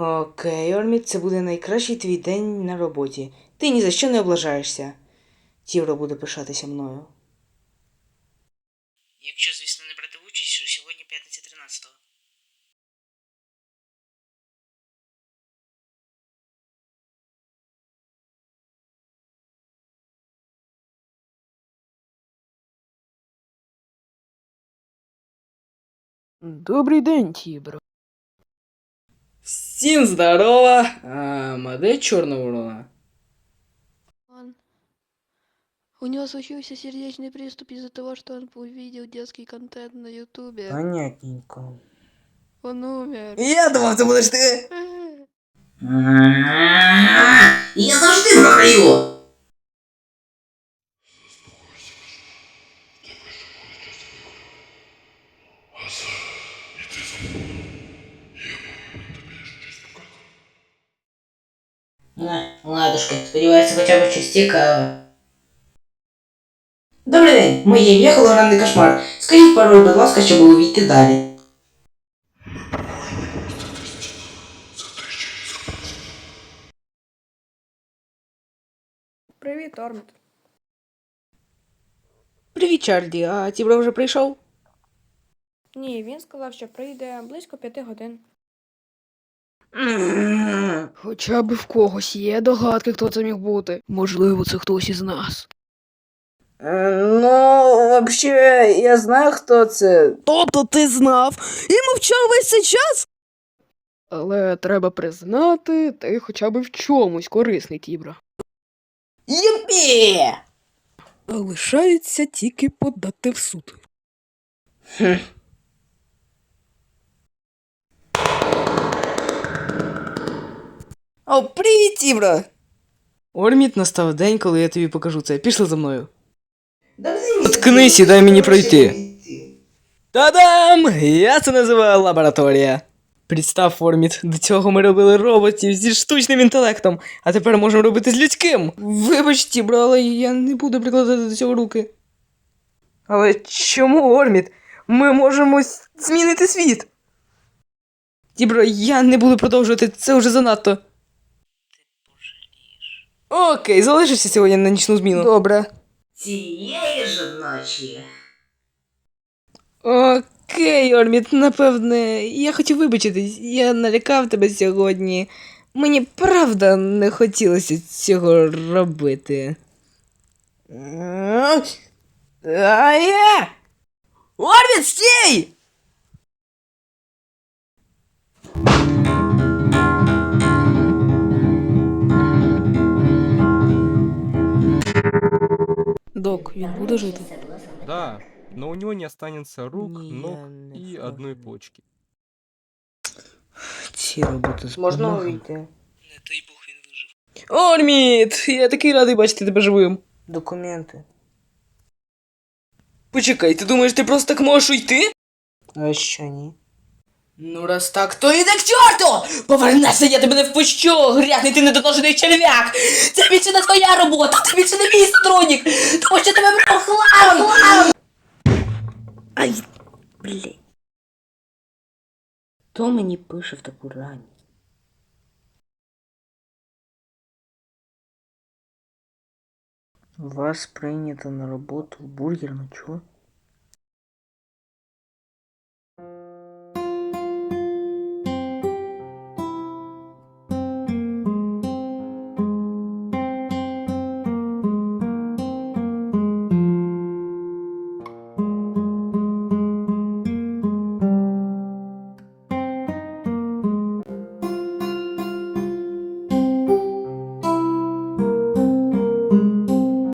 Окей, Ормід, це буде найкращий твій день на роботі. Ти ні за що не облажаєшся. Тівро буде пишатися мною. Якщо, звісно, не брати участь, що сьогодні п'ятниця 13-го. Добрий день, Тібро. Всім здорово! А, а де чорна ворона? Он... У него случился сердечный приступ из-за того, что он увидел детский контент на ютубе. Понятненько. Он умер. Я думав, це будеш ти. Я завжди програю. На, ладушки, сподіваюся, хоча б щось цікаве. Добрий день, моє ім'я Холограмний кошмар. Скажіть пароль, будь ласка, щоб увійти далі. Привіт, Ормит. Привіт, Чарлі, а Тібро вже прийшов? Ні, він сказав, що прийде близько п'яти годин. Хоча б в когось є догадки, хто це міг бути. Можливо, це хтось із нас. Ну, взагалі, я знаю, хто це. Тобто ти знав і мовчав весь цей час? Але треба признати, ти хоча б в чомусь корисний, Тібро. Єпі! Лишається тільки подати в суд. О, привіт, Тібро! Орміт настав день, коли я тобі покажу це. Пішли за мною. Ткнись і дай мені пройти. Та-дам! Я це називаю лабораторія. Представ, Орміт, до цього ми робили роботів зі штучним інтелектом, а тепер можемо робити з людським. Вибач, Тібро, але я не буду прикладати до цього руки. Але чому, Орміт? Ми можемо змінити світ. Тібро, я не буду продовжувати, це вже занадто. Окей, залишишся сьогодні на нічну зміну. Добре. Цієї ж ночі. Окей, Орміт, напевне, я хотів вибачитись, я налякав тебе сьогодні. Мені правда не хотілося цього робити. А! Орміт, стій! Док, він буде жити. Да, но у него не останется рук, Не, ног не и одной почки. Ці роботи Можна увійти? Не дай Бог він вижив. Орміт! Я такий радий бачити тебе живим. Документи. Почекай, ти думаєш, ти просто так можеш уйти? А що ні? Ну, раз так, то іди к чорту! Повернешся, я тебе не впущу! Грязний ти недоношений черв'як! Це більше не твоя робота, це більше не мій сотрудник! Тому що тебе брав хлам! Ай, блін. Хто мені пише в таку рань? Вас прийнято на роботу в бургерну, чого?